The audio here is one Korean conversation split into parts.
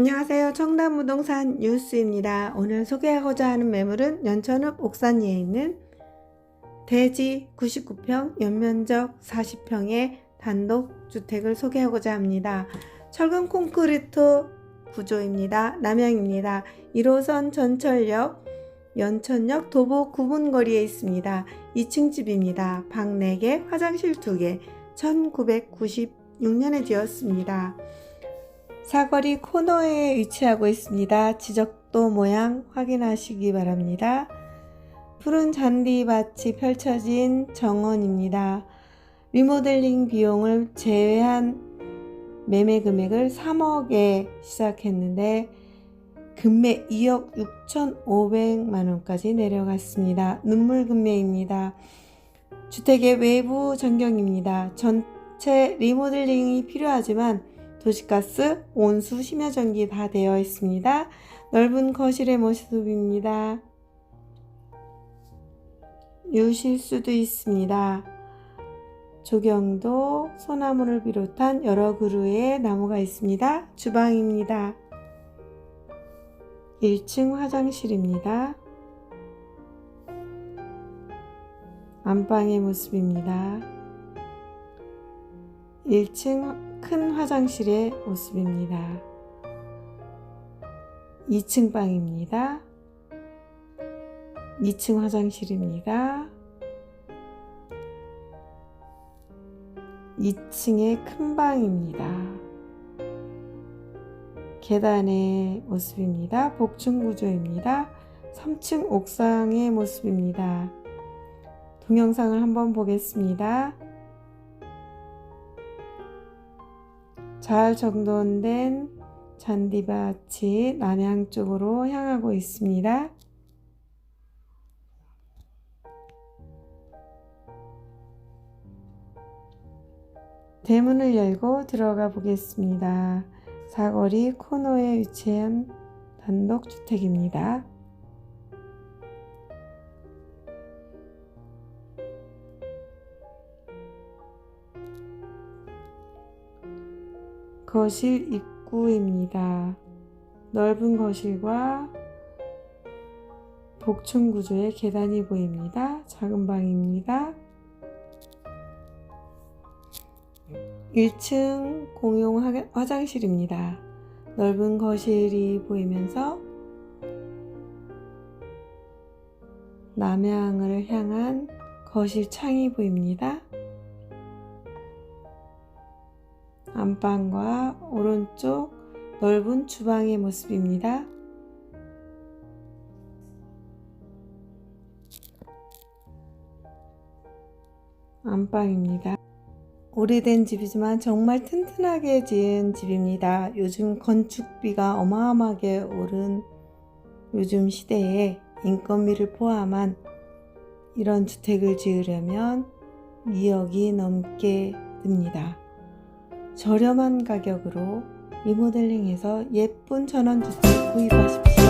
안녕하세요. 청담부동산 뉴스입니다. 오늘 소개하고자 하는 매물은 연천읍 옥산리에 있는 대지 99평, 연면적 40평의 단독 주택을 소개하고자 합니다. 철근 콘크리트 구조입니다. 남양입니다. 1호선 전철역, 연천역 도보 9분 거리에 있습니다. 2층 집입니다. 방 4개, 화장실 2개, 1996년에 지었습니다. 사거리 코너에 위치하고 있습니다. 지적도 모양 확인하시기 바랍니다. 푸른 잔디밭이 펼쳐진 정원입니다. 리모델링 비용을 제외한 매매 금액을 3억에 시작했는데 금매 2억 6,500만 원까지 내려갔습니다. 눈물 금매입니다. 주택의 외부 전경입니다. 전체 리모델링이 필요하지만 도시가스, 온수, 심야전기 다 되어 있습니다. 넓은 거실의 모습입니다. 유실수도 있습니다. 조경도 소나무를 비롯한 여러 그루의 나무가 있습니다. 주방입니다. 1층 화장실입니다. 안방의 모습입니다. 1층 큰 화장실의 모습입니다. 2층 방입니다. 2층 화장실입니다. 2층의 큰 방입니다. 계단의 모습입니다. 복층 구조입니다. 3층 옥상의 모습입니다. 동영상을 한번 보겠습니다. 잘 정돈된 잔디밭이 남양 쪽으로 향하고 있습니다. 대문을 열고 들어가 보겠습니다. 사거리 코너에 위치한 단독주택입니다. 거실 입구입니다. 넓은 거실과 복층 구조의 계단이 보입니다. 작은 방입니다. 1층 공용 화- 화장실입니다. 넓은 거실이 보이면서 남향을 향한 거실 창이 보입니다. 안방과 오른쪽 넓은 주방의 모습입니다. 안방입니다. 오래된 집이지만 정말 튼튼하게 지은 집입니다. 요즘 건축비가 어마어마하게 오른 요즘 시대에 인건비를 포함한 이런 주택을 지으려면 2억이 넘게 듭니다. 저렴한 가격으로 리모델링해서 예쁜 전원주택 구입하십시오.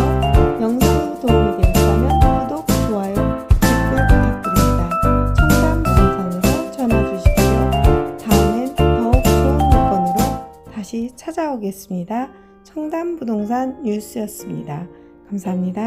영상이 도움이 되었다면 구독, 좋아요, 댓글 부탁드립니다. 청담 부동산으로 전화 주십시오. 다음엔 더욱 좋은 물건으로 다시 찾아오겠습니다. 청담 부동산 뉴스였습니다. 감사합니다.